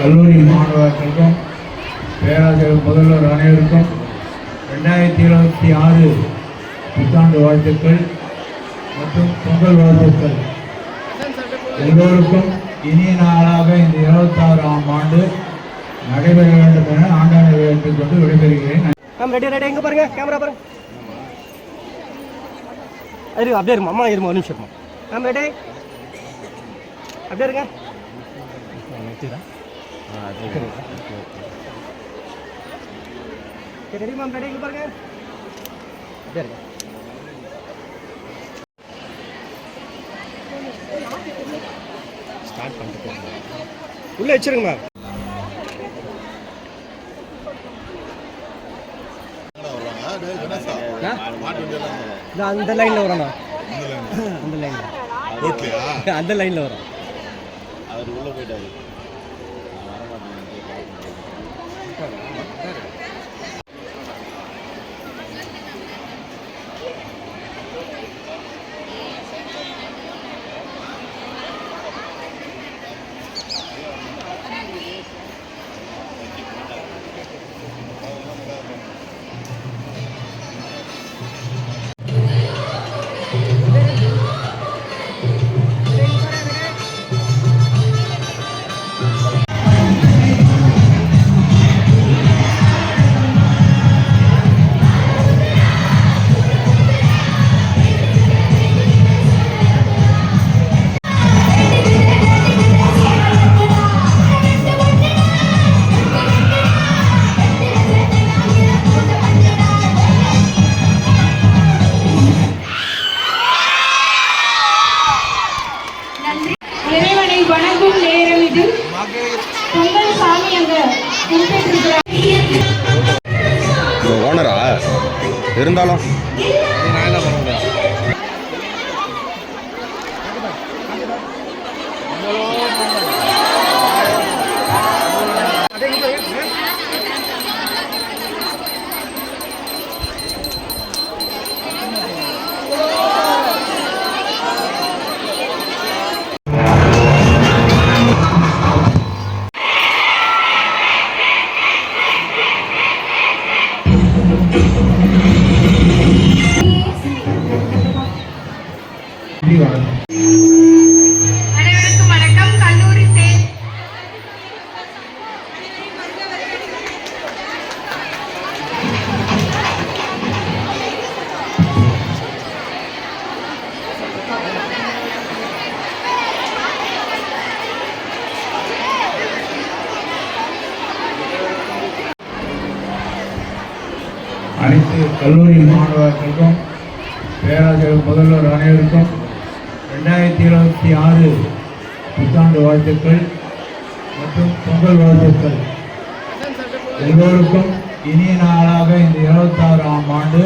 கல்லூரி மாணவர்களுக்கும் பேராசிரியர் முதல்வர் அனைவருக்கும் ரெண்டாயிரத்தி இருபத்தி ஆறு புத்தாண்டு வாழ்த்துக்கள் மற்றும் பொங்கல் வாழ்த்துக்கள். எல்லோருக்கும் இனிய நாளாக இந்த இருபத்தாறாம் ஆண்டு நடைபெற வேண்டும் என ஆண்டானை வேண்டிக் கொண்டு விடைபெறுகிறேன். மேம் ரெடி ரெடி எங்கே பாருங்க? கேமரா பாருங்க. இரு அப்படியே இருமா அம்மா இருமா ஒரு நிமிஷம் இருமா. ரெடி அப்படியே இருங்க. இங்கே பாருங்க ஸ்டார்ட் பண்ணிட்டு உள்ளே வச்சிருங்க மேம் அந்த லைனில் வரோண்ணா அந்த லைனில் அந்த லைனில் வரும். அவர் உள்ள போயிட்டாரு. Come on. ஓனரா? இருந்தாலும். அனைத்து கல்லூரி மாணவர்களுக்கும் பேராசிரியர் முதல்வர் அனைவருக்கும் ரெண்டாயிரத்தி இருபத்தி ஆறு புத்தாண்டு வாழ்த்துக்கள் மற்றும் பொங்கல் வாழ்த்துக்கள். எல்லோருக்கும் இனிய நாளாக இந்த இருபத்தாறாம் ஆண்டு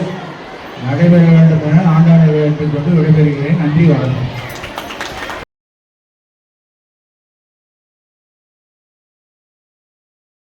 நடைபெற வேண்டும் என ஆண்டாண்டு வேண்டிக் கொண்டு விடைபெறுகிறேன் நன்றி வணக்கம்.